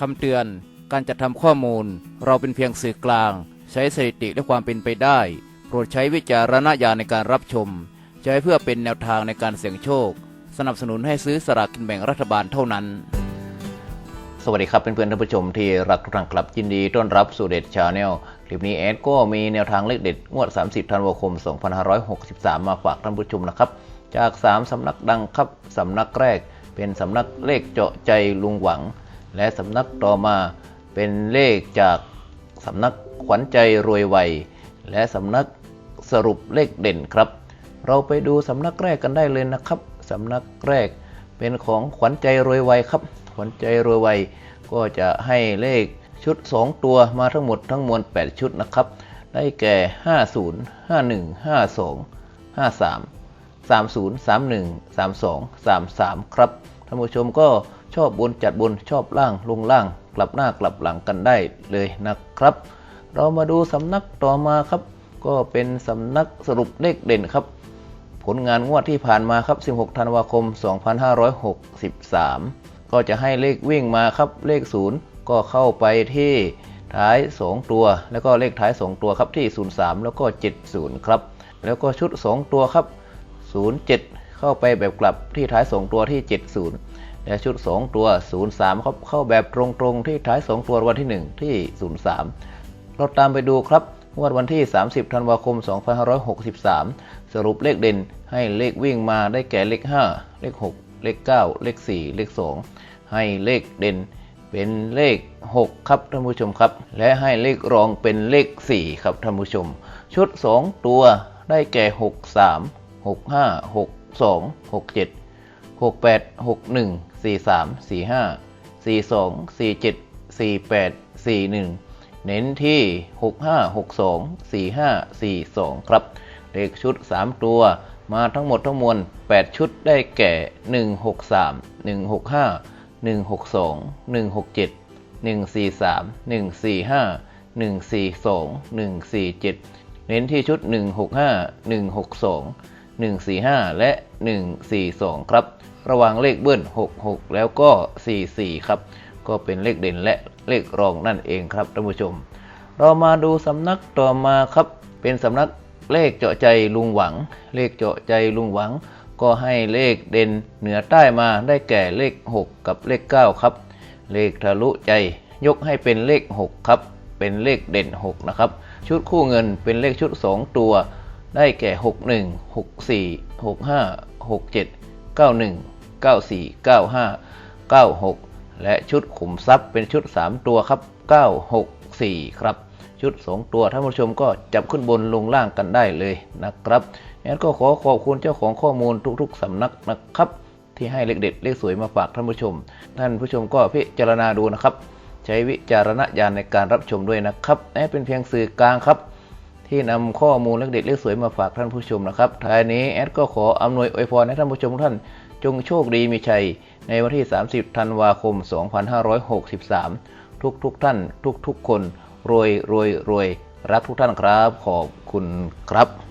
คำเตือน การจัดทำข้อมูล เราเป็นเพียงสื่อกลาง ใช้สถิติและความเป็นไปได้ โปรดใช้วิจารณญาณในการรับชม ใช้เพื่อเป็นแนวทางในการเสี่ยงโชค สนับสนุนให้ซื้อสลากกินแบ่งรัฐบาลเท่านั้น สวัสดีครับเพื่อนๆท่านผู้ชมที่รักทุกท่านครับยินดีต้อนรับสู่เด็ดชาแนลคลิปนี้แอดก็มีแนวทางเลขเด็ดงวด 30 ธันวาคม 2563 มาฝากท่านผู้ชมนะครับจาก 3 สำนักดังครับ สำนักแรกเป็นสำนักเลขเจาะใจลุงหวัง และสำนักต่อมาเป็นเลขจากสำนักขวัญใจรวยไวและสำนักสรุปเลขเด่นครับ เราไปดูสำนักแรกกันได้เลยนะครับสำนักแรกเป็นของขวัญใจรวยไวครับ ขวัญใจรวยไวก็จะให้เลขชุด 2 ตัวมาทั้งหมดทั้งมวล 8 ชุดนะครับ ได้แก่ 50 51 52 53 30 31 32 33 ครับท่านผู้ชมก็ ชอบบนจัดบนชอบล่างลงล่าง กลับหน้ากลับหลังกันได้เลยนะครับ เรามาดูสำนักต่อมาครับ ก็เป็นสำนักสรุปเลขเด่นครับ ผลงานงวดที่ผ่านมาครับ 16 ธันวาคม 2563 ก็จะให้เลขวิ่งมาครับเลข 0 ก็เข้าไปที่ท้าย 2 ตัว แล้วก็เลขท้าย 2 ตัวครับที่ 03 แล้วก็ 70 ครับ แล้วก็ชุด 2 ตัวครับ 07 เข้าไปแบบกลับที่ท้าย 2 ตัวที่ 70 และชุด 2 ตัว 03ครับเข้าแบบตรงๆที่ท้าย 2 ตัววันที่ 1 ที่ 03 เราตามไปดูครับงวดวันที่ 30 ธันวาคม 2563 สรุปเลขเด่นให้เลขวิ่งมาได้แก่เลข 5 เลข 6 เลข 9 เลข 4 เลข 2 ให้เลขเด่นเป็นเลข 6 ครับท่านผู้ชมครับ และให้เลขรองเป็นเลข 4 ครับท่านผู้ชม ชุด 2 ตัวได้แก่ 6 3 6 5 6 2 6 7 6 8 6 1 4 3 4 5 4 2 4 7 4 8 4 1 เน้นที่ 65 62 45 42 ครับ เลขชุด 3 ตัวมาทั้งหมดทั้งมวล 8 ชุดได้แก่ 163 165 162 167 143 145 142 147 เน้นที่ชุด 165 162 145 และ 142 ครับ ระหว่างเลขเบิ้ล 66 แล้วก็ 44 ครับ ก็เป็นเลขเด่นและเลขรองนั่นเองครับท่านผู้ชม เรามาดูสำนักต่อมาครับ เป็นสำนักเลขเจาะใจลุงหวัง เลขเจาะใจลุงหวัง ก็ให้เลขเด่นเหนือใต้มาได้แก่เลข 6 กับเลข 9 ครับ เลขทะลุใจยกให้เป็นเลข 6 ครับ เป็นเลขเด่น 6 นะครับ ชุดคู่เงินเป็นเลขชุด 2 ตัว ได้แก่ 61 64 65 67 91 94 95 96 และชุดขุมทรัพย์เป็นชุด 3 ตัวครับ 964 ครับ ชุด 2 ตัวท่านผู้ชมก็จับขึ้นบนลงล่างกันได้เลยนะครับงั้นก็ขอขอบคุณเจ้าของข้อมูลทุกๆสำนักนะครับ ที่ให้เลขเด็ดเลขสวยมาฝากท่านผู้ชม ท่านผู้ชมก็พิจารณาดูนะครับ ใช้วิจารณญาณในการรับชมด้วยนะครับแม้เป็นเพียงสื่อกลางครับ ที่นำข้อมูลเลขเด็ดเลขสวยมาฝากท่านผู้ชมนะครับท้ายนี้แอดก็ขออำนวยอวยพรให้ท่านผู้ชมทุกท่านจงโชคดีมีชัย ในวันที่ 30 ธันวาคม 2563 ทุกทุกท่าน ทุกทุกๆคน รวยรวยรวย รักทุกท่านครับ ขอบคุณครับ